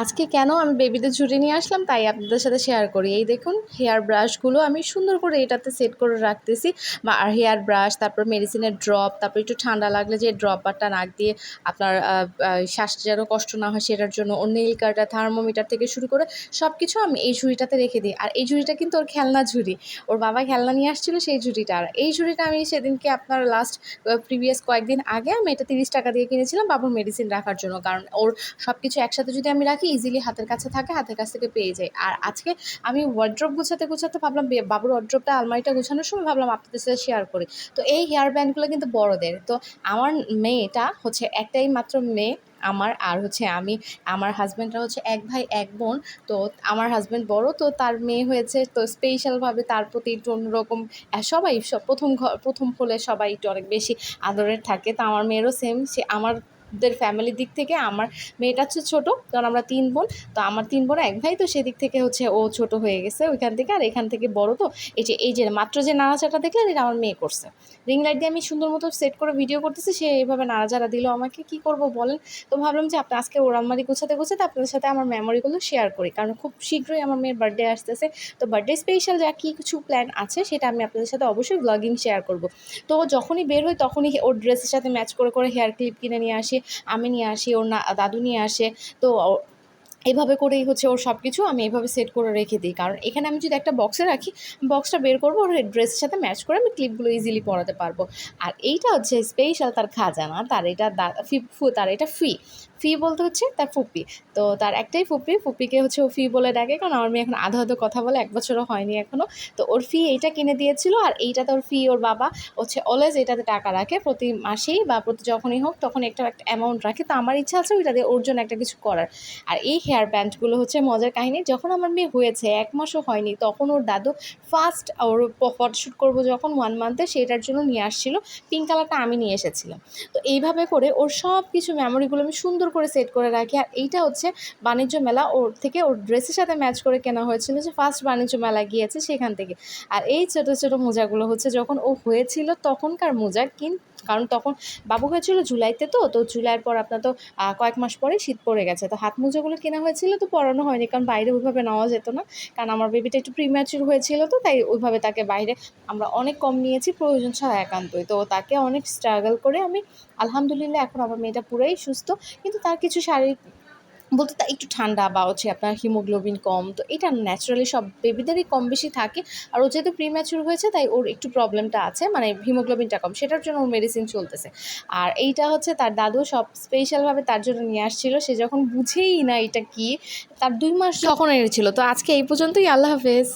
আজকে কেন আমি বেবিদের ঝুড়ি নিয়ে আসলাম তাই আপনাদের সাথে শেয়ার করি। এই দেখুন হেয়ার ব্রাশগুলো আমি সুন্দর করে এটাতে সেট করে রাখতেছি বা আর হেয়ার ব্রাশ তারপর মেডিসিনের ড্রপ তারপর একটু ঠান্ডা লাগলে যে ড্রপারটা নাক দিয়ে আপনার শ্বাসটা যেন কষ্ট না হয় সেটার জন্য ওর নীল কার্টার থার্মোমিটার থেকে শুরু করে সব কিছু আমি এই ঝুড়িটাতে রেখে দিই। আর এই ঝুড়িটা কিন্তু ওর খেলনা ঝুড়ি। ওর বাবা খেলনা নিয়ে আসছিল সেই ঝুড়িটা। আর এই ঝুড়িটা আমি সেদিনকে আপনার লাস্ট প্রিভিয়াস কয়েকদিন আগে আমি এটা তিরিশ টাকা দিয়ে কিনেছিলাম বাবুর মেডিসিন রাখার জন্য। কারণ ওর সব কিছু একসাথে যদি আমি রাখি ইজিলি হাতের কাছে থাকে, হাতের কাছ থেকে পেয়ে যাই। আর আজকে আমি ওয়ার্ড্রপ গুছাতে গুছাতে ভাবলাম বাবুর ওয়ার্ড্রপটা আলমারিটা গোছানোর সময় ভাবলাম আপনাদের সাথে শেয়ার করি। তো এই হেয়ার ব্যান্ডগুলো কিন্তু বড়দের। তো আমার মেয়েটা হচ্ছে একটাই মাত্র মেয়ে, আমার আর হচ্ছে আমি। আমার হাজব্যান্ডরা হচ্ছে এক ভাই, এক বোন। তো আমার হাজব্যান্ড বড়, তো তার মেয়ে হয়েছে, তো স্পেশালভাবে তার প্রতি একটু অন্যরকম সবাই সব প্রথম প্রথম হলে সবাই একটু অনেক বেশি আদরের থাকে। তো আমার মেয়েরও সেম সে আমাদের ফ্যামিলির দিক থেকে আমার মেয়েটা হচ্ছে ছোটো, কারণ আমরা তিন বোন, তো আমার তিন বোন এক ভাই, তো সেদিক থেকে হচ্ছে ও ছোট হয়ে গেছে ওইখান থেকে আর এখান থেকে বড়, তো এই যে এই যে মাত্র যে নাড়াচাড়া দেখলেন, এটা আমার মেয়ে করছে। রিং লাইট দিয়ে আমি সুন্দর মতো সেট করে ভিডিও করতেছি, সে এইভাবে নাড়াচাড়া দিল আমাকে, কি করব বলেন? তো ভাবলাম যে আপনি, আজকে ওর আলমারি গোছাতে গোছাতে আপনাদের সাথে আমার মেমোরিগুলো শেয়ার করি, কারণ খুব শীঘ্রই আমার মেয়ের বার্থডে আসতেছে। তো বার্থডে স্পেশাল যা কি কিছু প্ল্যান আছে, সেটা আমি আপনাদের সাথে অবশ্যই ব্লগিং শেয়ার করব। তো যখনই বের হই, তখনই ওর ড্রেসের সাথে ম্যাচ করে করে হেয়ার ক্লিপ কিনে নিয়ে আসি আমি নিয়ে আসি, ওর না, দাদু নিয়ে আসে। তো এভাবে করেই হচ্ছে ওর সব কিছু আমি এভাবে সেট করে রেখে দিই। কারণ এখানে আমি যদি একটা বক্সে রাখি বক্সটা বের করব, ওর ড্রেসের সাথে ম্যাচ করে আমি ক্লিপগুলো ইজিলি পরাতে পারব। আর এইটা হচ্ছে স্পেশাল তার খাজানা, তার এটা তার এটা ফি ফি বলতে হচ্ছে তার ফুপি। তো তার একটাই ফুপি, ফুপিকে হচ্ছে ও ফি বলে ডাকে, কারণ আমার মেয়ে এখন আধো আধো কথা বলে, এক বছরও হয়নি এখনও তো ওর ফি এইটা কিনে দিয়েছিল, আর এইটাতে ওর ফি, ওর বাবা হচ্ছে অলওয়েজ এটাতে টাকা রাখে, প্রতি মাসেই বা প্রতি যখনই হোক তখন একটা একটা অ্যামাউন্ট রাখে। তো আমার ইচ্ছা আছে ওইটা দিয়ে ওর জন্য একটা কিছু করার। আর এই হেয়ার ব্যান্ডগুলো হচ্ছে মজার কাহিনী, যখন আমার মেয়ে হয়েছে, এক মাসও হয়নি, তখন ওর দাদু ফার্স্ট ওর ফটোশ্যুট করব যখন ওয়ান মান্থে সেটার জন্য নিয়ে আসছিল পিঙ্ক কালারটা আমি নিয়ে এসেছিলাম। তো এইভাবে করে ওর সব কিছু মেমোরিগুলো আমি সুন্দর করে সেট করে রাখি। আর এইটা হচ্ছে বাণিজ্য মেলা, ওর থেকে ওর ড্রেসের সাথে ম্যাচ করে কেনা হয়েছিল যে ফার্স্ট বাণিজ্য মেলা গিয়েছে সেখান থেকে। আর এই ছোটো ছোটো মোজাগুলো হচ্ছে যখন ও হয়েছিল তখনকার মোজা, কিন, কারণ তখন বাবু হয়েছিল জুলাইতে তো তো জুলাইয়ের পর আপনার তো কয়েক মাস পরে শীত পড়ে গেছে। তো হাত মোজাগুলো কেনা হয়েছিল তো পরানো হয়নি, কারণ বাইরে ওইভাবে নেওয়া যেত না। কারণ আমার বেবিটা একটু প্রিম্যাচুর হয়েছিল তো, তাই ওইভাবে তাকে বাইরে আমরা অনেক কম নিয়েছি, প্রয়োজন ছাড়া একান্তই। তো তাকে অনেক স্ট্রাগল করে আমি, আলহামদুলিল্লাহ, এখন আমার মেয়েটা পুরোই সুস্থ। কিন্তু তার কিছু শারীরিক, বলতে তা একটু ঠান্ডা বা হচ্ছে আপনার হিমোগ্লোবিন কম, তো এটা ন্যাচারালি সব বেবিদেরই কম বেশি থাকে। আর ও যেহেতু প্রিম্যাচুর হয়েছে, তাই ওর একটু প্রবলেমটা আছে মানে হিমোগ্লোবিনটা কম, সেটার জন্য ওর মেডিসিন চলতেছে। আর এইটা হচ্ছে তার দাদু সব স্পেশালভাবে তার জন্য নিয়ে আসছিল, সে যখন বুঝেই না এটা কি, তার দুই মাস যখন এনেছিল, তো আজকে এই পর্যন্তই, আল্লাহ হাফেজ।